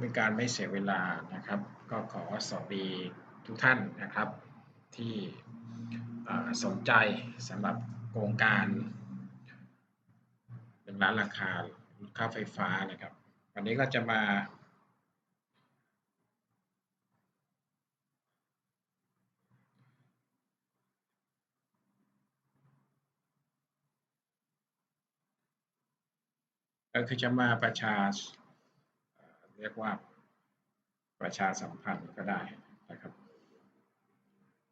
เป็นการไม่เสียเวลานะครับ ก็ขอสวัสดีทุกท่านนะครับ ที่สนใจสำหรับโครงการหนึ่งล้านราคาค่าไฟฟ้านะครับ วันนี้ก็จะมา ก็คือจะมาประชา เรียกว่าประชาสัมพันธ์ก็ได้นะครับ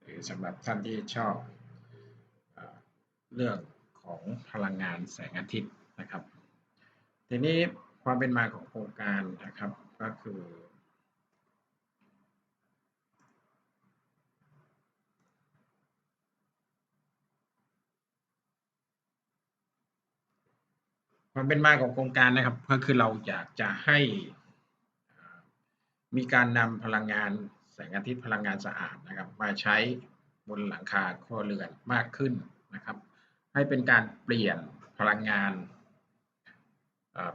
หรือสำหรับท่านที่ชอบเรื่องของพลังงานแสงอาทิตย์นะครับ ทีนี้ความเป็นมาของโครงการนะครับก็คือความเป็นมาของโครงการนะครับก็คือเราอยากจะให้ มีการนำพลังงานแสงอาทิตย์พลังงานสะอาดนะครับ มาใช้บนหลังคาครัวเรือนมากขึ้นนะครับ ให้เป็นการเปลี่ยนพลังงาน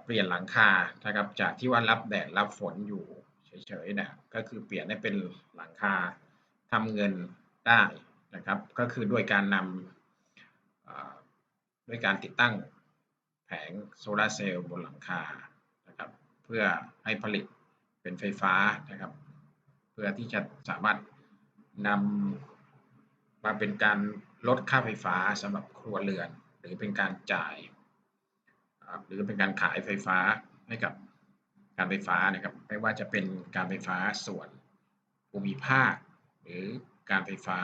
เปลี่ยนหลังคานะครับ จากที่ว่ารับแดดรับฝนอยู่เฉยๆเนี่ยก็คือเปลี่ยนให้เป็นหลังคาทำเงินได้นะครับ ก็คือด้วยการนำด้วยการติดตั้งแผงโซลาเซลล์บนหลังคานะครับ เพื่อให้ผลิต เป็นไฟฟ้านะครับ เพื่อที่จะสามารถนำมาเป็นการลดค่าไฟฟ้าสำหรับครัวเรือน หรือเป็นการจ่าย หรือเป็นการขายไฟฟ้าให้กับการไฟฟ้านะครับไม่ว่าจะเป็นการไฟฟ้าส่วนภูมิภาค หรือการไฟฟ้า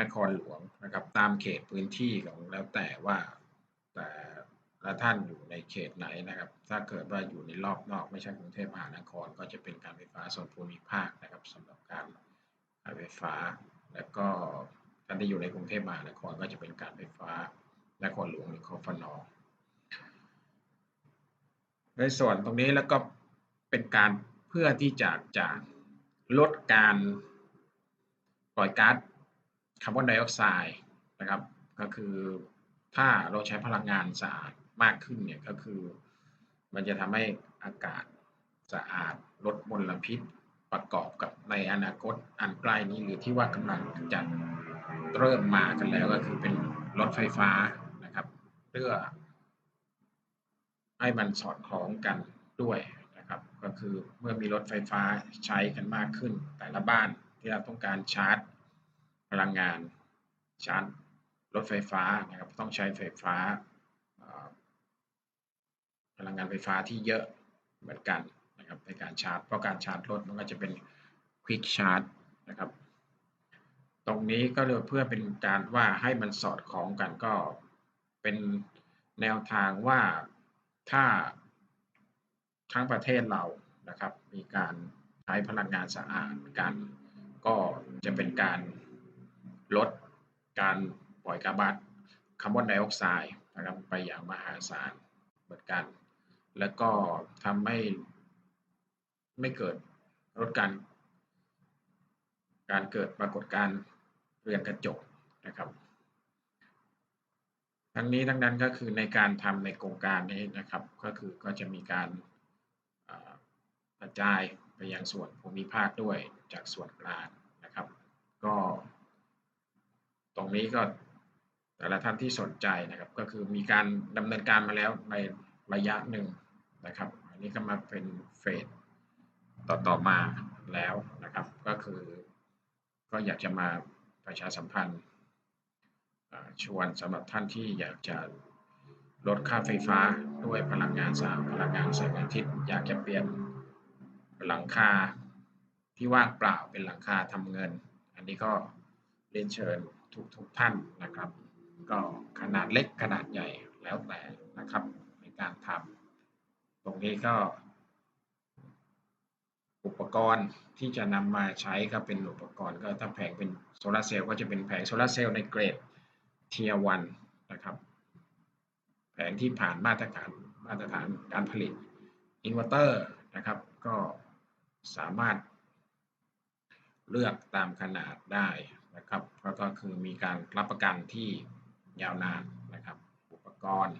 นครหลวงนะครับตามเขตพื้นที่ของแล้วแต่ว่าแต่ และท่านอยู่ในเขตไหนนะครับ ถ้าเกิดว่าอยู่ในรอบนอกไม่ใช่กรุงเทพมหานคร ก็จะเป็นการไฟฟ้าส่วนภูมิภาคนะครับสำหรับการไฟฟ้า แล้วก็ท่านที่อยู่ในกรุงเทพมหานครก็จะเป็นการไฟฟ้านครหลวงหรือคอฟนอในส่วนตรงนี้แล้วก็เป็นการเพื่อที่จะจะลดการปล่อยก๊าซคาร์บอนไดออกไซด์นะครับ ก็คือถ้าเราใช้พลังงานสะอาด มากขึ้นเนี่ยก็คือ มันจะทำให้อากาศสะอาดลดมลพิษประกอบกับในอนาคตอันใกล้นี้หรือที่ว่ากำลังจะเริ่มมากันแล้วก็คือเป็นรถไฟฟ้านะครับเพื่อให้มันสอดคล้องกันด้วยนะครับ ก็คือเมื่อมีรถไฟฟ้าใช้กันมากขึ้น แต่ละบ้านที่เราต้องการชาร์จพลังงานชาร์จรถไฟฟ้านะครับต้องใช้ไฟฟ้า ลังงานไฟฟ้าที่เยอะเหมือนกันนะครับในการชาร์จ เพราะการชาร์จรถมันก็จะเป็นควิกชาร์จนะครับ ตรงนี้ก็เลยเพื่อเป็นการว่าให้มันสอดคล้องกันก็เป็นแนวทางว่าถ้าทั้งประเทศเรานะครับ มีการใช้พลังงานสะอาดกัน ก็จะเป็นการลดการปล่อยก๊าซคาร์บอนไดออกไซด์นะครับไปอย่างมหาศาลเหมือนกัน แล้วก็ทำให้ไม่เกิดลดการ การเกิดปรากฏการเรือนกระจกนะครับ ทั้งนี้ทั้งนั้นก็คือในการทำในโครงการนี้นะครับ ก็คือก็จะมีการกระจายไปยังส่วนภูมิภาคด้วยจากส่วนกลางนะครับ ก็ ตรงนี้ก็แต่ละท่านที่สนใจนะครับ ก็คือมีการดำเนินการมาแล้วในระยะหนึ่ง นะครับ อันนี้ก็มาเป็นเฟสต่อต่อมาแล้วนะครับ ก็คือ ก็อยากจะมาประชาสัมพันธ์ชวนสำหรับท่านที่อยากจะลดค่าไฟฟ้าด้วยพลังงานสะอาดพลังงานแสงอาทิตย์ อยากจะเปลี่ยนหลังคาที่ว่างเปล่าเป็นหลังคาทำเงิน อันนี้ก็เรียนเชิญทุกทุกท่านนะครับ ก็ขนาดเล็กขนาดใหญ่แล้วแต่นะครับในการทำ ตรงนี้ก็อุปกรณ์ที่จะนำมาใช้ก็เป็นอุปกรณ์ก็ถ้าแผงเป็นโซลาเซลล์ก็จะเป็นแผงโซลาเซลล์ในเกรดเทียวันนะครับแผงที่ผ่านมาตรฐานมาตรฐานการผลิตอินเวอร์เตอร์นะครับ ก็สามารถเลือกตามขนาดได้นะครับแล้วก็คือมีการรับประกันที่ยาวนานนะครับ อุปกรณ์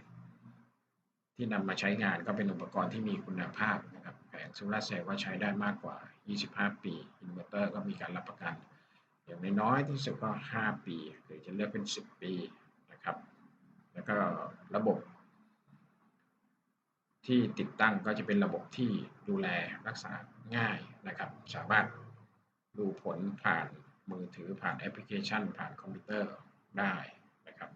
ที่นำมาใช้งานก็เป็นอุปกรณ์ที่มีคุณภาพนะครับแผงโซลาร์เซลล์ก็ใช้ได้มากกว่า 25 ปี อินเวอร์เตอร์ก็มีการรับประกัน อย่างน้อยที่สุดก็ 5 ปีหรือจะเลือกเป็น 10 ปีนะครับ แล้วก็ระบบ ที่ติดตั้งก็จะเป็นระบบที่ดูแลรักษาง่ายนะครับ สามารถดูผลผ่านมือถือผ่านแอปพลิเคชัน ผ่านคอมพิวเตอร์ได้นะครับ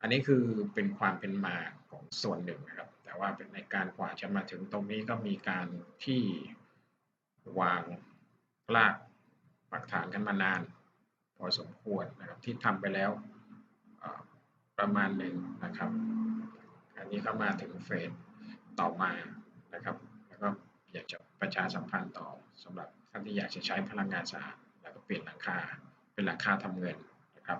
อันนี้คือเป็นความเป็นมา ของส่วนหนึ่งนะครับ แต่ว่าเป็นในการกว่าจะมาถึงตรงนี้ก็มีการที่วางรากปักฐานกันมานาน พอสมควรนะครับที่ทำไปแล้วประมาณหนึ่งนะครับ อันนี้ก็มาถึงเฟสต่อมานะครับ แล้วก็อยากจะประชาสัมพันธ์ต่อสำหรับท่านที่อยากจะใช้พลังงานสะอาดแล้วก็เปลี่ยนหลังคาเป็นหลังคาทำเงินนะครับ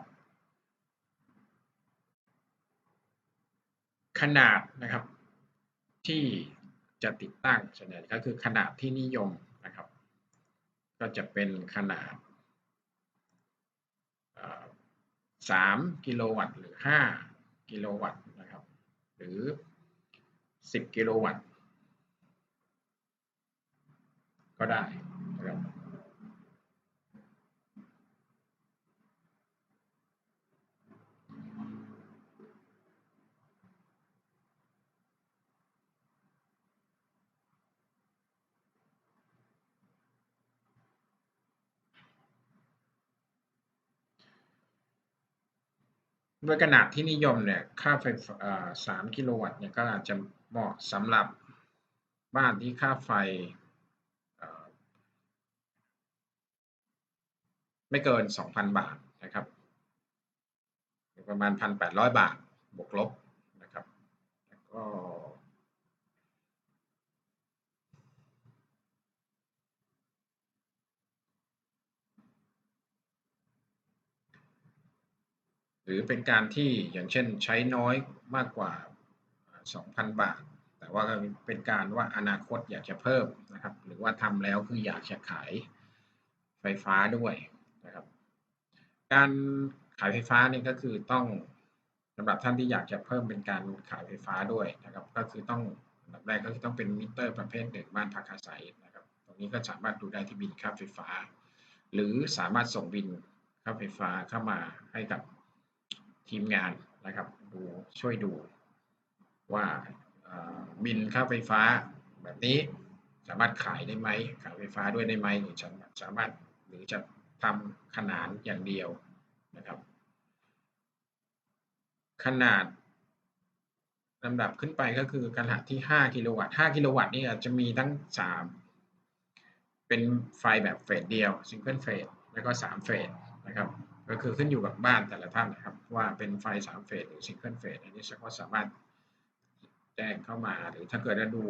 ขนาดนะครับที่จะติดตั้งส่วนใหญ่ก็คือขนาดที่นิยมนะครับ ก็จะเป็นขนาด3กิโลวัตต์หรือ 5 กิโลวัตต์นะครับ หรือ 10 กิโลวัตต์ก็ได้นะครับ โดยขนาดที่นิยมเนี่ยค่าไฟสามกิโลวัตต์เนี่ยก็อาจจะเหมาะสำหรับบ้านที่ค่าไฟไม่เกิน 2,000 บาทนะครับประมาณ 1,800 บาทบวกลบนะครับแล้วก็ หรือเป็นการที่อย่างเช่นใช้น้อยมากกว่า 2,000 บาท แต่ว่าเป็นการว่าอนาคตอยากจะเพิ่มนะครับ หรือว่าทำแล้วคืออยากจะขายไฟฟ้าด้วยนะครับ การขายไฟฟ้านี่ก็คือต้องสำหรับท่านที่อยากจะเพิ่มเป็นการขายไฟฟ้าด้วยนะครับ ก็คือต้องแบบแรกก็คือต้องเป็นมิเตอร์ประเภทหนึ่งบ้านพักอาศัยนะครับ ตรงนี้ก็สามารถดูได้ที่บินค่าไฟฟ้า หรือสามารถส่งบินค่าไฟฟ้าเข้ามาให้กับ ทีมงานนะครับดูช่วยดูว่าบินค่าไฟฟ้าแบบนี้สามารถขายได้ไหมขายไฟฟ้าด้วยได้ไหมหรือสามารถหรือจะทำขนาดอย่างเดียวนะครับ ขนาดลำดับขึ้นไปก็คือขนาดที่ 5 กิโลวัตต์ 5 กิโลวัตต์นี่จจะมีทั้ง 3 เป็นไฟแบบเฟสเดียวซิงเกิลเฟสแล้วก็ 3 เฟสนะครับ ก็คือขึ้นอยู่กับบ้านแต่ละท่านนะครับ ว่าเป็นไฟสามเฟสหรือซิงเกิลเฟสอันนี้ก็สามารถแจ้งเข้ามา หรือถ้าเกิดจะดู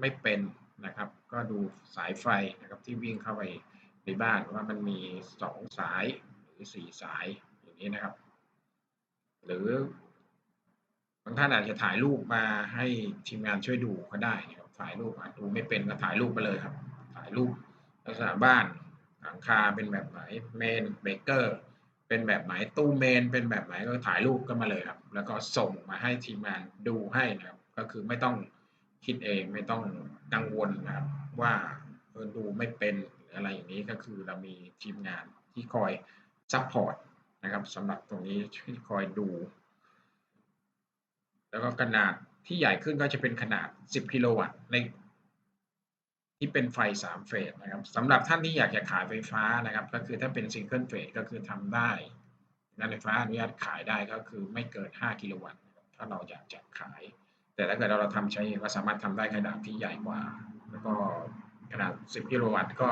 ไม่เป็นนะครับ ก็ดูสายไฟนะครับที่วิ่งเข้าไปในบ้านว่ามันมีสองสายหรือสี่สายอย่างนี้นะครับ หรือบางท่านอาจจะถ่ายรูปมาให้ทีมงานช่วยดูก็ได้นะครับถ่ายรูปดูไม่เป็นก็ถ่ายรูปไปเลยครับ ถ่ายรูปลักษณะบ้านหลังคาเป็นแบบไหนเมนเบเกอร์ เป็นแบบไหนตู้เมน เป็นแบบไหนก็ถ่ายรูปกันมาเลยครับ แล้วก็ส่งมาให้ทีมงานดูให้นะครับ ก็คือไม่ต้องคิดเองไม่ต้องกังวลนะครับ ว่าเออดูไม่เป็นหรืออะไรอย่างนี้ก็คือเรามีทีมงานที่คอยซัพพอร์ตนะครับสำหรับตรงนี้ที่คอยดู แล้วก็ขนาดที่ใหญ่ขึ้นก็จะเป็นขนาด 10 กิโลวัตต์ใน ที่เป็นไฟ 3 เฟสนะครับสำหรับท่านที่อยากจะขายไฟฟ้านะครับ ก็คือถ้าเป็นซิงเกิลเฟสก็คือทำได้งานไฟฟ้าอนุญาตขายได้ก็คือไม่เกิน 5 กิโลวัตต์ถ้าเราอยากจะขาย แต่ถ้าเกิดเราทำใช้เองก็สามารถทำได้ขนาดที่ใหญ่กว่า แล้วก็ขนาด 10 กิโลวัตต์ก็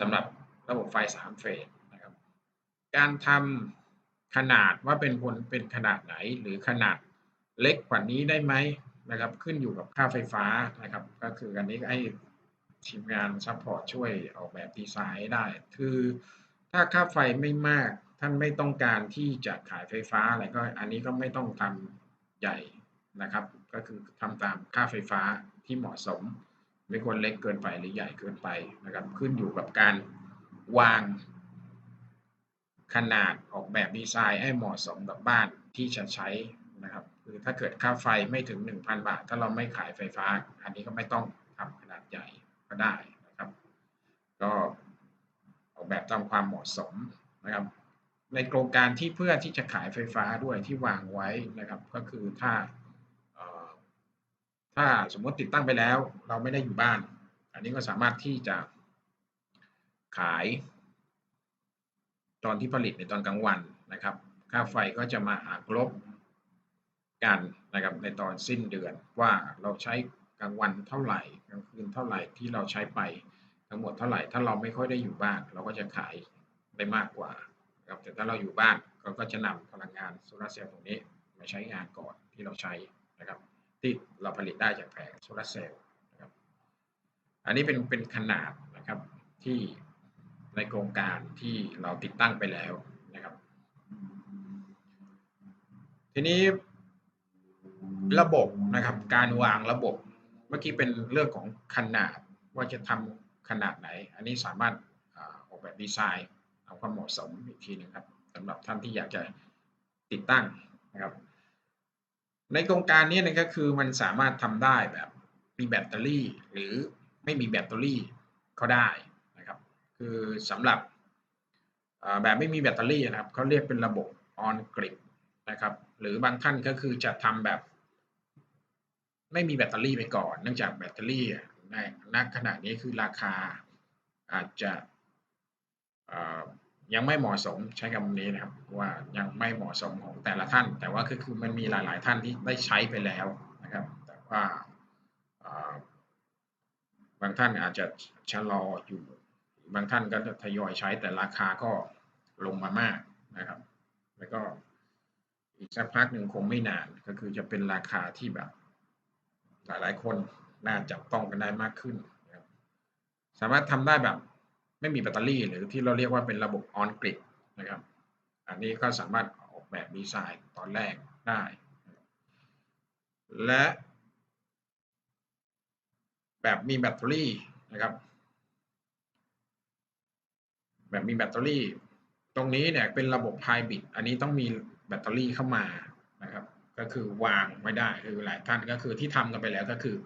สำหรับระบบไฟ 3 เฟสนะครับ การทำขนาดว่าเป็นผลเป็นขนาดไหนหรือขนาดเล็กกว่านี้ได้ไหม นะครับขึ้นอยู่กับค่าไฟฟ้านะครับก็คืออันนี้ให้ทีมงานซัพพอร์ตช่วยออกแบบดีไซน์ได้ คือถ้าค่าไฟไม่มากท่านไม่ต้องการที่จะขายไฟฟ้าอะไรก็อันนี้ก็ไม่ต้องทำใหญ่นะครับ ก็คือทำตามค่าไฟฟ้าที่เหมาะสม ไม่ควรเล็กเกินไปหรือใหญ่เกินไปนะครับ ขึ้นอยู่กับการวางขนาดออกแบบดีไซน์ให้เหมาะสมกับบ้านที่จะใช้นะครับ คือถ้าเกิดค่าไฟไม่ถึง 1,000 บาท ถ้าเราไม่ขายไฟฟ้า อันนี้ก็ไม่ต้องทำขนาดใหญ่ก็ได้นะครับ ก็ออกแบบตามความเหมาะสมนะครับ ในโครงการที่เพื่อที่จะขายไฟฟ้าด้วยที่วางไว้นะครับ ก็คือถ้าถ้าสมมติติดตั้งไปแล้ว เราไม่ได้อยู่บ้าน อันนี้ก็สามารถที่จะขาย ตอนที่ผลิตในตอนกลางวันนะครับ ค่าไฟก็จะมาหักลบ กันนะครับในตอนสิ้นเดือนว่าเราใช้กลางวันเท่าไหร่กลางคืนเท่าไหร่ที่เราใช้ไปทั้งหมดเท่าไหร่ถ้าเราไม่ค่อยได้อยู่บ้าน เราก็จะขายได้มากกว่าครับแต่ถ้าเราอยู่บ้านเราก็จะนำพลังงานโซลาร์เซลล์ตรงนี้มาใช้งานก่อนที่เราใช้นะครับ ที่เราผลิตได้จากแผงโซลาร์เซลล์นะครับอันนี้เป็นเป็นขนาดนะครับที่ในโครงการที่เราติดตั้งไปแล้วนะครับ ทีนี้ ระบบนะครับ การวางระบบ เมื่อกี้เป็นเรื่องของขนาดว่าจะทำขนาดไหน อันนี้สามารถออกแบบดีไซน์เอาความเหมาะสมอีกทีหนึงครับสำหรับท่านที่อยากจะติดตั้งนะครับ ในโครงการนี้นะก็คือมันสามารถทำได้แบบมีแบตเตอรี่ หรือไม่มีแบตเตอรี่ก็ได้นะครับ คือสำหรับแบบไม่มีแบตเตอรี่นะครับเขาเรียกเป็นระบบ on grid นะครับ หรือบางท่านก็คือจะทำแบบ ไม่มีแบตเตอรี่ไปก่อน เนื่องจากแบตเตอรี่ในณขณะนี้คือราคาอาจจะยังไม่เหมาะสมใช้คำนี้นะครับว่ายังไม่เหมาะสมของแต่ละท่าน แต่ว่าคือมันมีหลาย ๆ ท่านที่ได้ใช้ไปแล้วนะครับ แต่ว่าบางท่านอาจจะชะลออยู่ บางท่านก็จะทยอยใช้แต่ราคาก็ลงมามากนะครับ แล้วก็อีกสักพักหนึ่งคงไม่นานก็คือจะเป็นราคาที่แบบ หลายๆ คนน่าจับต้องกันได้มากขึ้นนะครับสามารถทำได้แบบไม่มีแบตเตอรี่ หรือที่เราเรียกว่าเป็นระบบ on grid นะครับ อันนี้ก็สามารถออกแบบดีไซน์ตอนแรกได้ และแบบมีแบตเตอรี่นะครับ แบบมีแบตเตอรี่ ตรงนี้เนี่ยเป็นระบบไฮบริดอันนี้ต้องมีแบตเตอรี่เข้ามานะครับ ก็คือวางไว้ได้คือหลายท่านก็คือที่ทำกันไปแล้วก็คือ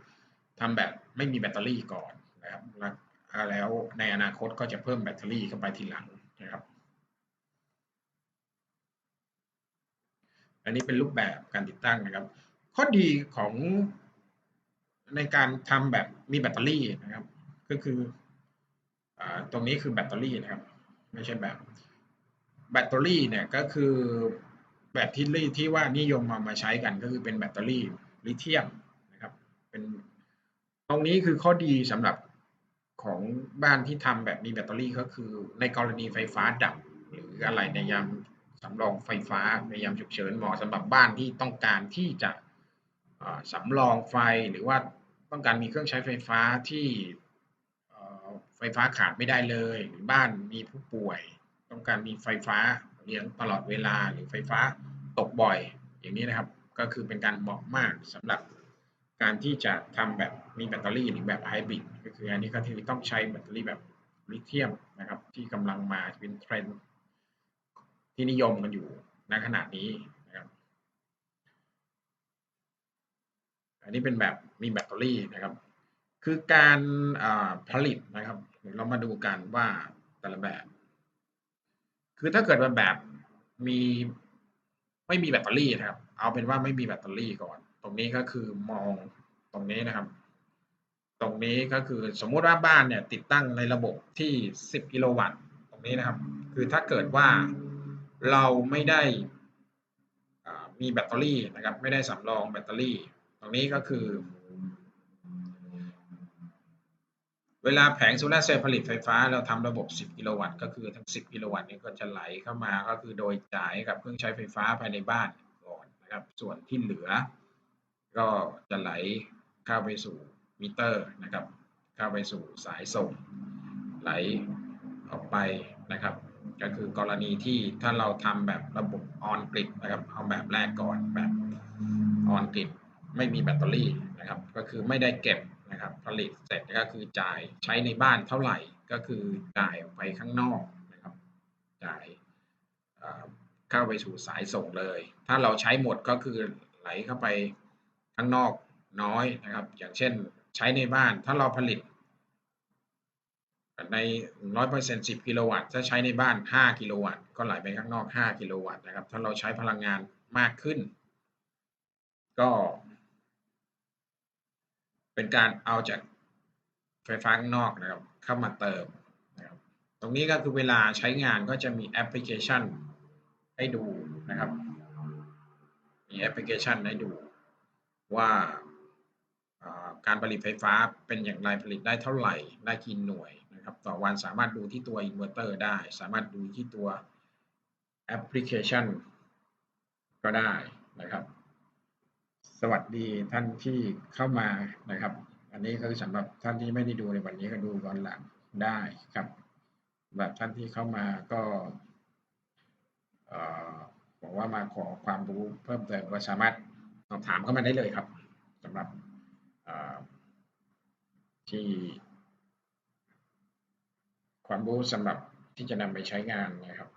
ทำแบบไม่มีแบตเตอรี่ก่อนนะครับแล้วในอนาคตก็จะเพิ่มแบตเตอรี่เข้าไปทีหลังนะครับ อันนี้เป็นรูปแบบการติดตั้งนะครับ ข้อดีของในการทำแบบมีแบตเตอรี่นะครับ ก็คืออตรงนี้คือแบตเตอรี่นะครับ ไม่ใช่แบบแบตเตอรี่เนี่ยก็คือ แบบที่ที่ว่านิยมมามาใช้กันก็คือเป็นแบตเตอรี่ลิเธียมนะครับเป็นตรงนี้คือข้อดีสำหรับของบ้านที่ทำแบบมีแบตเตอรี่ก็คือ ในกรณีไฟฟ้าดับ หรืออะไรในยามสำรองไฟฟ้าในยามฉุกเฉินเหมาะสำหรับบ้านที่ต้องการที่จะสำรองไฟหรือว่าต้องการมีเครื่องใช้ไฟฟ้าที่ไฟฟ้าขาดไม่ได้เลย หรือบ้านมีผู้ป่วย ต้องการมีไฟฟ้า เลี้ยงตลอดเวลาหรือไฟฟ้าตกบ่อยอย่างนี้นะครับก็คือเป็นการเหมาะมากสำหรับการที่จะทำแบบมีแบตเตอรี่หรือแบบไฮบริดก็คืออันนี้ก็ที่ต้องใช้แบตเตอรี่แบบลิเธียมนะครับที่กำลังมาเป็นเทรนด์ที่นิยมกันอยู่ในขณะนี้นะครับอันนี้เป็นแบบมีแบตเตอรี่นะครับ คือการผลิตนะครับเรามาดูกันว่าแต่ละแบบ คือถ้าเกิดว่าแบบมีไม่มีแบตเตอรี่นะครับ เอาเป็นว่าไม่มีแบตเตอรี่ก่อน ตรงนี้ก็คือมองตรงนี้นะครับ ตรงนี้ก็คือสมมุติว่าบ้านเนี่ยติดตั้งในระบบที่ 10 กิโลวัตต์ตรงนี้นะครับ คือถ้าเกิดว่าเราไม่ได้มีแบตเตอรี่นะครับ ไม่ได้สำรองแบตเตอรี่ ตรงนี้ก็คือ เวลาแผงโซลาร์เซลล์ผลิตไฟฟ้าเราทำระบบ 10 กิโลวัตต์ก็คือทั้ง 10 กิโลวัตต์นี้ก็จะไหลเข้ามาก็คือโดยจ่ายกับเครื่องใช้ไฟฟ้าภายในบ้านก่อนนะครับ ส่วนที่เหลือ ก็จะไหลเข้าไปสู่มิเตอร์นะครับ เข้าไปสู่สายส่ง ไหลออกไปนะครับ ก็คือกรณีที่ถ้าเราทำแบบระบบออนกริดนะครับ เอาแบบแรกก่อนแบบออนกริดไม่มีแบตเตอรี่นะครับ ก็คือไม่ได้เก็บ นะครับผลิตเสร็จก็คือจ่ายใช้ในบ้านเท่าไหร่ก็คือจ่ายออกไปข้างนอกนะครับจ่ายเข้าไปสู่สายส่งเลย ถ้าเราใช้หมดก็คือไหลเข้าไปข้างนอกน้อยนะครับ อย่างเช่นใช้ในบ้านถ้าเราผลิต ในร้อยเปอร์เซ็นต์สิบกิโลวัตต์ถ้าใช้ในบ้านห้ากิโลวัตต์ก็ไหลไปข้างนอกห้ากิโลวัตต์นะครับ ถ้าเราใช้พลังงานมากขึ้น ก็ เป็นการเอาจากไฟฟ้าข้างนอกนะครับเข้ามาเติมนะครับตรงนี้ก็คือเวลาใช้งานก็จะมีแอปพลิเคชันให้ดูนะครับ มีแอปพลิเคชันให้ดูว่าการผลิตไฟฟ้าเป็นอย่างไรผลิตได้เท่าไหร่ได้กี่หน่วยนะครับ ต่อวันสามารถดูที่ตัวอินเวอร์เตอร์ได้ สามารถดูที่ตัวแอปพลิเคชันก็ได้นะครับ สวัสดีท่านที่เข้ามานะครับ อันนี้ก็คือสำหรับท่านที่ไม่ได้ดูในวันนี้ก็ดูย้อนหลังได้ครับแบบท่านที่เข้ามาก็บอกว่ามาขอความรู้เพิ่มเติมก็สามารถสอบถามเข้ามาได้เลยครับสำหรับที่ความรู้สำหรับที่จะนำไปใช้งานนะครับ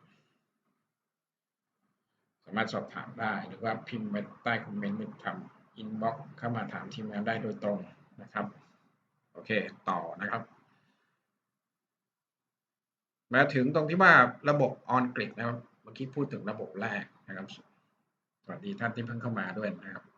ามารถสอบถามได้ หรือว่าพิมพ์ไปใต้คอมเมนต์หรือทำอินบ็อกซ์เข้ามาถามทีมงานได้โดยตรงนะครับ โอเค ต่อนะครับ มาถึงตรงที่ว่าระบบออนกริดนะครับ เมื่อกี้พูดถึงระบบแรกนะครับ สวัสดีท่านที่เพิ่งเข้ามาด้วยนะครับ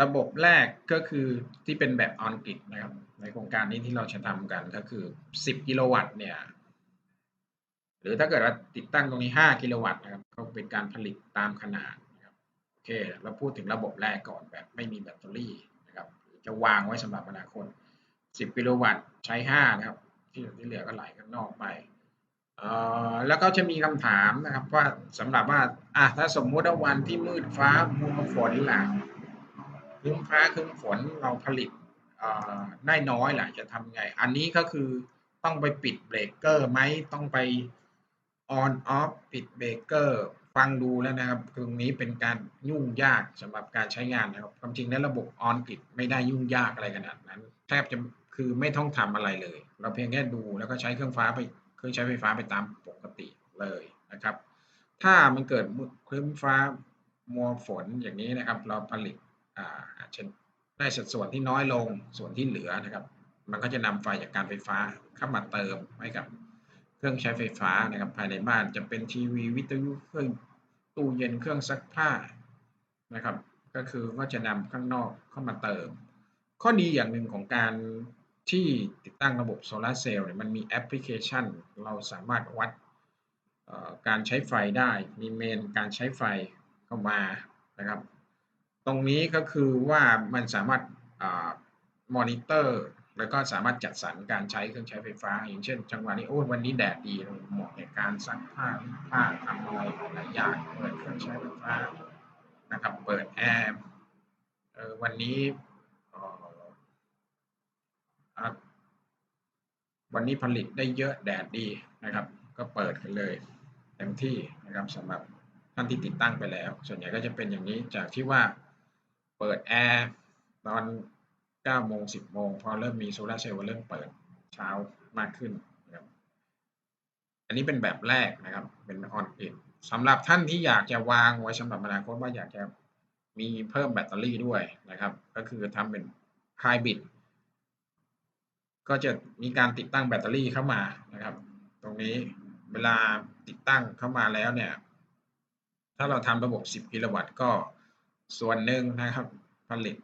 ระบบแรกก็คือที่เป็นแบบออนกริดนะครับ ในโครงการนี้ที่เราจะทำกันก็คือ 10 กิโลวัตต์เนี่ย หรือถ้าเกิดว่าติดตั้งตรงนี้ 5 กิโลวัตต์นะครับ ก็เป็นการผลิตตามขนาดนะครับโอเค เราพูดถึงระบบแรกก่อนแบบไม่มีแบตเตอรี่นะครับ จะวางไว้สำหรับอนาคต 10 กิโลวัตต์ใช้ 5 นะครับ ที่เหลือก็ไหลข้างนอกไปแล้วก็จะมีคำถามนะครับว่าสำหรับว่าอะถ้าสมมุติว่าวันที่มืดฟ้ามัวฝนหลัง ครึ้มฟ้าครึ้มฝนเราผลิตได้น้อยแหละจะทำไง อันนี้ก็คือต้องไปปิดเบรกเกอร์ไหมต้องไปออนออฟปิดเบรกเกอร์ฟังดูแล้วนะครับ ตรงนี้เป็นการยุ่งยากสำหรับการใช้งานนะครับ ความจริงแล้วระบบออนปิดไม่ได้ยุ่งยากอะไรขนาดนั้น แทบจะคือไม่ต้องทำอะไรเลย เราเพียงแค่ดูแล้วก็ใช้เครื่องฟ้าไปเครื่องใช้ไฟฟ้าไปตามปกติเลยนะครับ ถ้ามันเกิดคลื่นฟ้ามัวฝนอย่างนี้นะครับ เราผลิต อาจจะได้สัดส่วนที่น้อยลงส่วนที่เหลือนะครับ มันก็จะนำไฟจากการไฟฟ้าเข้ามาเติมให้กับเครื่องใช้ไฟฟ้านะครับภายในบ้านจะเป็นทีวีวิทยุเครื่องตู้เย็นเครื่องซักผ้านะครับ ก็คือก็จะนำข้างนอกเข้ามาเติม ข้อดีอย่างหนึ่งของการที่ติดตั้งระบบโซลาเซลล์เนี่ยมันมีแอปพลิเคชัน เราสามารถวัดการใช้ไฟได้ มีเมนการใช้ไฟเข้ามานะครับ ตรงนี้ก็คือว่ามันสามารถมอนิเตอร์ แล้วก็สามารถจัดสรรการใช้เครื่องใช้ไฟฟ้า อย่างเช่น จังหวะนี้โอ้วันนี้แดดดีเหมาะในการซักผ้าผ้าทำอะไรหลายอย่างเปิดเครื่องใช้ไฟฟ้านะครับเปิดแอร์วันนี้วันนี้ผลิตได้เยอะแดดดีนะครับ ก็เปิดกันเลยเต็มที่นะครับสำหรับท่านที่ติดตั้งไปแล้ว ส่วนใหญ่ก็จะเป็นอย่างนี้จากที่ว่า เปิดแอร์ตอน9โมง10โมงพอเริ่มมีโซลาร์เซลล์เริ่มเปิดเช้ามากขึ้นนะครับอันนี้เป็นแบบแรกนะครับ เป็นออนกริดสำหรับท่านที่อยากจะวางไว้สำหรับอนาคตว่าอยากจะมีเพิ่มแบตเตอรี่ด้วยนะครับ ก็คือทำเป็นไฮบริดก็จะมีการติดตั้งแบตเตอรี่เข้ามานะครับ ตรงนี้เวลาติดตั้งเข้ามาแล้วเนี่ย ถ้าเราทำระบบ 10 กิโลวัตต์ก็ ส่วนหนึ่งนะครับผลิต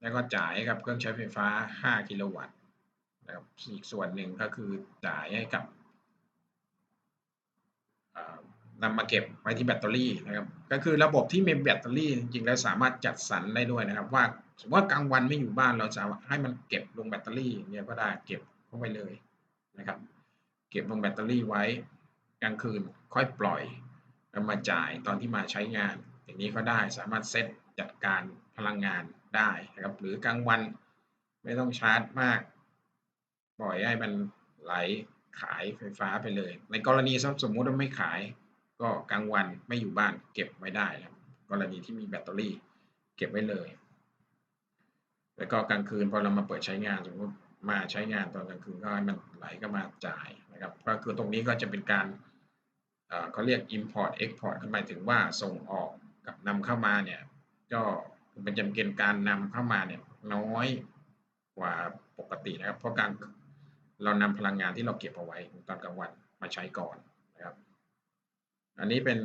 แล้วก็จ่ายกับเครื่องใช้ไฟฟ้า 5 กิโลวัตต์นะครับอีกส่วนหนึ่งก็คือจ่ายให้กับนำมาเก็บไว้ที่แบตเตอรี่นะครับ ก็คือระบบที่มีแบตเตอรี่จริงๆแล้วสามารถจัดสรรได้ด้วยนะครับ ว่าสมมติว่ากลางวันไม่อยู่บ้านเราจะให้มันเก็บลงแบตเตอรี่เนี่ยก็ได้เก็บเข้าไปเลยนะครับ เก็บลงแบตเตอรี่ไว้กลางคืนค่อยปล่อยแล้วมาจ่ายตอนที่มาใช้งาน อย่างนี้ก็ได้สามารถเซตจัดการพลังงานได้นะครับ หรือกลางวันไม่ต้องชาร์จมาก ปล่อยให้มันไหลขายไฟฟ้าไปเลย ในกรณีสมมุติว่าไม่ขาย ก็กลางวันไม่อยู่บ้านเก็บไว้ได้ครับกรณีที่มีแบตเตอรี่เก็บไว้เลย แล้วก็กลางคืนพอเรามาเปิดใช้งานสมมติมาใช้งานตอนกลางคืนก็ให้มันไหลก็มาจ่ายนะครับก็คือตรงนี้ก็จะเป็นการเขาเรียก import export ก็หมายถึงว่าส่งออก กับนำเข้ามาเนี่ยก็เป็นจำเป็นการนำเข้ามาเนี่ยน้อยกว่าปกตินะครับ เพราะการเรานำพลังงานที่เราเก็บเอาไว้ตอนกลางวันมาใช้ก่อนนะครับ อันนี้เป็น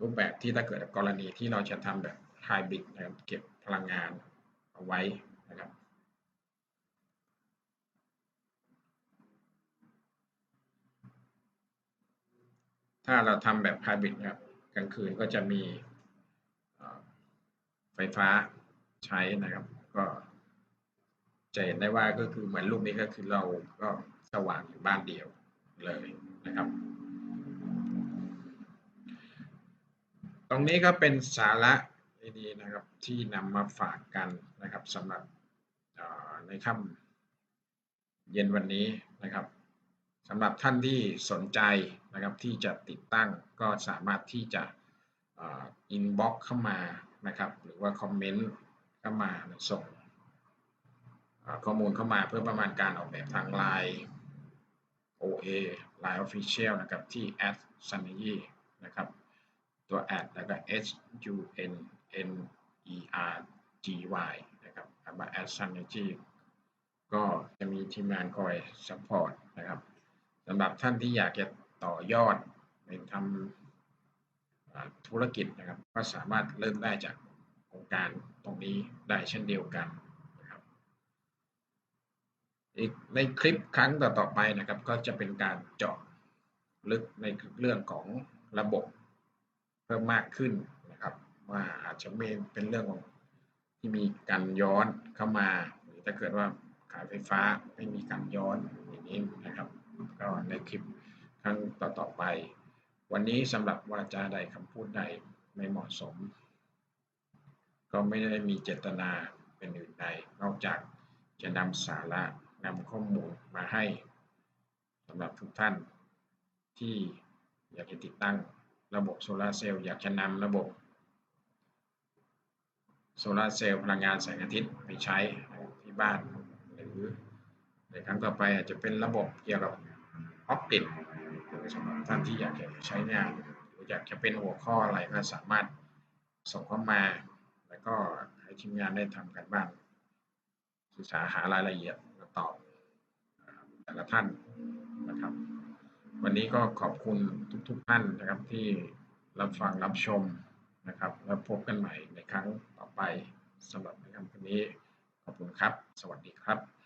รูปแบบที่ถ้าเกิดกรณีที่เราจะทำแบบไฮบริดนะครับเก็บพลังงานเอาไว้นะครับถ้าเราทำแบบไฮบริดนะครับกลางคืนก็จะมี ไฟฟ้าใช้นะครับ ก็จะเห็นได้ว่าก็คือเหมือนรูปนี้ก็คือเราก็สว่างอยู่บ้านเดียวเลยนะครับ ตรงนี้ก็เป็นสาระดีๆนะครับที่นำมาฝากกันนะครับสำหรับในค่ำเย็นวันนี้นะครับสำหรับท่านที่สนใจนะครับที่จะติดตั้งก็สามารถที่จะอินบ็อกเข้ามา นะครับ หรือว่าคอมเมนต์เข้ามาส่งข้อมูลเข้ามาเพื่อประมาณการออกแบบทาง Line OA Line Official นะครับ ที่ s u n n y นะครับ ตัวแอดแล้วก็ h u n n e r g y นะครับคำว่า ad synergy ก็จะมีทีมงานคอย support นะครับสำหรับท่านที่อยากจะต่อยอดในทำ ธุรกิจนะครับก็สามารถเริ่มได้จากโครงการตรงนี้ได้เช่นเดียวกันนะครับอีกในคลิปครั้งต่อๆไปนะครับ ก็จะเป็นการเจาะลึกในเรื่องของระบบเพิ่มมากขึ้นนะครับ ว่าอาจจะไม่เป็นเรื่องของที่มีการย้อนเข้ามาหรือถ้าเกิดว่าขายไฟฟ้าไม่มีการย้อนอย่างนี้นะครับ ก็ในคลิปครั้งต่อๆไป วันนี้สำหรับวาจาใดคำพูดใดไม่เหมาะสม ก็ไม่ได้มีเจตนาเป็นอื่นใด นอกจากจะนำสาระนำข้อมูลมาให้สำหรับทุกท่านที่อยากจะติดตั้งระบบโซลาร์เซลล์อยากจะนำระบบโซลาร์เซลล์พลังงานแสงอาทิตย์ไปใช้ที่บ้าน หรือในครั้งต่อไปอาจจะเป็นระบบเกี่ยวกับออปติก สำหรับท่านที่อยากจะใช้งาน หรืออยากจะเป็นหัวข้ออะไรก็สามารถส่งเข้ามา แล้วก็ให้ทีมงานได้ทำกันบ้างศึกษาหารายละเอียดมาตอบแต่ละท่านนะครับ วันนี้ก็ขอบคุณทุก ๆ ท่านนะครับที่รับฟังรับชมนะครับ แล้วพบกันใหม่ในครั้งต่อไปสำหรับในคำนี้ ขอบคุณครับ สวัสดีครับ